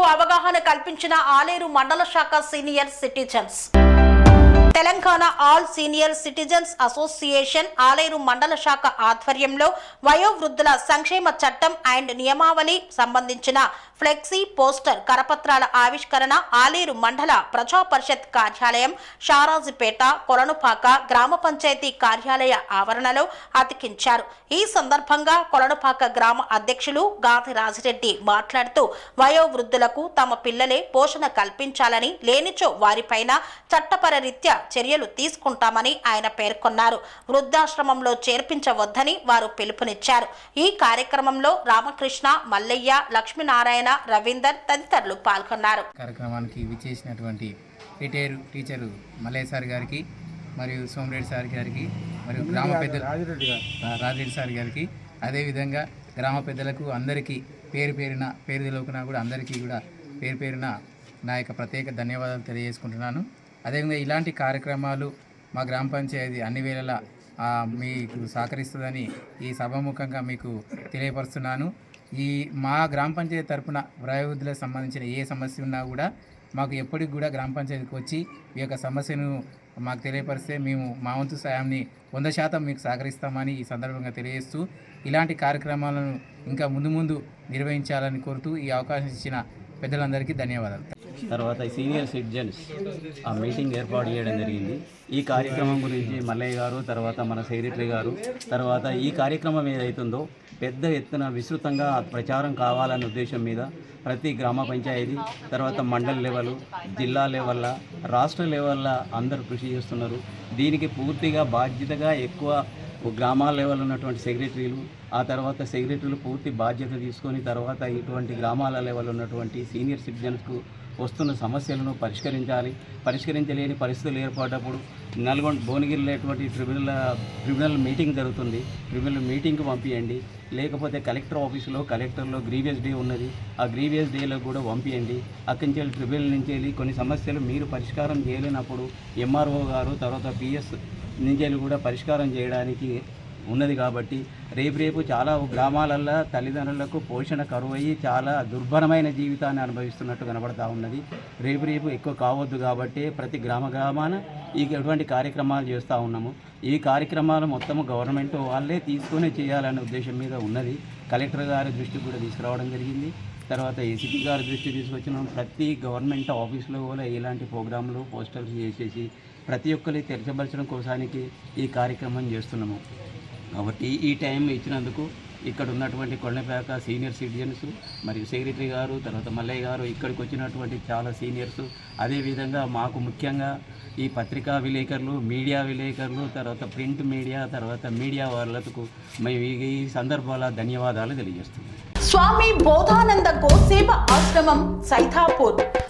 ప్రజలకు అవగాహన కల్పించిన ఆలేరు మండల శాఖ senior citizens. Telangana all senior citizens association Aler మండల శాఖ ఆధ్వర్యంలో వయోవృద్ధుల సంక్షేమ చట్టం అండ్ నియమావళి సంబంధించిన ఫ్లెక్సీ పోస్టర్ కరపత్రాల ఆవిష్కరణ ఆలేరు మండల ప్రజా పరిషత్ కార్యాలయం షారాజుపేట కొలనుపాక గ్రామ పంచాయతీ కార్యాలయ ఆవరణలో అతికించారు. ఈ సందర్భంగా కొలనుపాక గ్రామ అధ్యక్షులు గాంధీ రాజిరెడ్డి మాట్లాడుతూ వయోవృద్ధులకు తమ పిల్లలే పోషణ కల్పించాలని లేనిచో వారిపైన చట్టపర రీత్యా చర్యలు తీసుకుంటామని ఆయన పేర్కొన్నారు. వృద్ధాశ్రమంలో చేర్పించవద్దని వారు పిలుపునిచ్చారు. ఈ కార్యక్రమంలో రామకృష్ణ మల్లయ్య లక్ష్మీనారాయణ రవీందర్ తదితరులు పాల్గొన్నారు. కార్యక్రమానికి విచ్చేసినటువంటి రిటైర్ టీచరు మల్లయ్య సార్ గారికి మరియు సోమరెడ్డి సార్ గారికి మరియు గ్రామ పెద్దలు రాజిరెడ్డి సార్ గారికి అదేవిధంగా గ్రామ పెద్దలకు అందరికీ పేరు పేరున పేరు తెలియకున్నా కూడా అందరికీ కూడా పేరు పేరున నా యొక్క ప్రత్యేక ధన్యవాదాలు తెలియజేసుకుంటున్నాను. అదేవిధంగా ఇలాంటి కార్యక్రమాలు మా గ్రామ పంచాయతీ అన్ని వేళలా మీకు సహకరిస్తుందని ఈ సభాముఖంగా మీకు తెలియపరుస్తున్నాను. ఈ మా గ్రామ పంచాయతీ తరపున వయోవృద్ధులకు సంబంధించిన ఏ సమస్య ఉన్నా కూడా మాకు ఎప్పటికి కూడా గ్రామ పంచాయతీకి వచ్చి ఈ యొక్క సమస్యను మాకు తెలియపరిస్తే మేము మా వంతు సాయాన్ని వంద శాతం మీకు సహకరిస్తామని ఈ సందర్భంగా తెలియజేస్తూ ఇలాంటి కార్యక్రమాలను ఇంకా ముందు ముందు నిర్వహించాలని కోరుతూ ఈ అవకాశం ఇచ్చిన పెద్దలందరికీ ధన్యవాదాలు. తర్వాత సీనియర్ సిటిజన్స్ ఆ మీటింగ్ ఏర్పాటు చేయడం జరిగింది. ఈ కార్యక్రమం గురించి మల్లయ్య గారు తర్వాత మన సెక్రటరీ గారు తర్వాత ఈ కార్యక్రమం ఏదైతుందో పెద్ద ఎత్తున విస్తృతంగా ప్రచారం కావాలనే ఉద్దేశం మీద ప్రతి గ్రామ పంచాయతీ తర్వాత మండల లెవెల్ జిల్లా లెవెల్ల రాష్ట్ర లెవెల్ల అందరూ కృషి చేస్తున్నారు. దీనికి పూర్తిగా బాధ్యతగా ఎక్కువ గ్రామాల లెవెల్ ఉన్నటువంటి సెక్రటరీలు ఆ తర్వాత సెక్రటరీలు పూర్తి బాధ్యత తీసుకొని తర్వాత ఇటువంటి గ్రామాల లెవెల్ ఉన్నటువంటి సీనియర్ సిటిజన్స్కు వస్తున్న సమస్యలను పరిష్కరించాలి. పరిష్కరించలేని పరిస్థితులు ఏర్పడ్డప్పుడు నల్గొండ భువనగిరిలోటువంటి ట్రిబ్యునల్ ట్రిబ్యునల్ మీటింగ్ జరుగుతుంది. ట్రిబ్యునల్ మీటింగ్కి పంపించండి లేకపోతే కలెక్టర్ ఆఫీసులో కలెక్టర్లో గ్రీవియస్ డే ఉన్నది. ఆ గ్రీవియస్ డేలో కూడా పంపించండి అక్కడి నుంచి వెళ్ళి ట్రిబ్యునల్ నుంచి వెళ్ళి కొన్ని సమస్యలు మీరు పరిష్కారం చేయలేనప్పుడు ఎంఆర్ఓ గారు తర్వాత పిఎస్ నుంచి వెళ్ళి కూడా పరిష్కారం చేయడానికి ఉన్నది కాబట్టి రేపు రేపు చాలా గ్రామాలల్లో తల్లిదండ్రులకు పోషణ కరువు అయ్యి చాలా దుర్భరమైన జీవితాన్ని అనుభవిస్తున్నట్టు కనబడతా ఉన్నది. రేపు రేపు ఎక్కువ కావద్దు కాబట్టి ప్రతి గ్రామ గ్రామాన ఈ ఎటువంటి కార్యక్రమాలు చేస్తూ ఉన్నాము. ఈ కార్యక్రమాలు మొత్తము గవర్నమెంట్ వాళ్ళే తీసుకునే చేయాలనే ఉద్దేశం మీద ఉన్నది. కలెక్టర్ గారి దృష్టికి కూడా తీసుకురావడం జరిగింది. తర్వాత ఏసీపీ గారి దృష్టి తీసుకొచ్చిన. ప్రతి గవర్నమెంట్ ఆఫీస్లో కూడా ఇలాంటి ప్రోగ్రాంలు పోస్టర్స్ చేసేసి ప్రతి ఒక్కరి తెరచబరచడం కోసానికి ఈ కార్యక్రమం చేస్తున్నాము. కాబట్టి ఈ టైం ఇచ్చినందుకు ఇక్కడ ఉన్నటువంటి కొండపేక సీనియర్ సిటిజన్స్ మరియు సెక్రటరీ గారు తర్వాత మల్లయ్య గారు ఇక్కడికి వచ్చినటువంటి చాలా సీనియర్స్. అదేవిధంగా మాకు ముఖ్యంగా ఈ పత్రికా విలేకరులు మీడియా విలేకరులు తర్వాత ప్రింట్ మీడియా తర్వాత మీడియా వాళ్ళకు మేము ఈ- సందర్భాల ధన్యవాదాలు తెలియజేస్తున్నాం. స్వామి బోధానంద గోసేవ ఆశ్రమం సైథాపూర్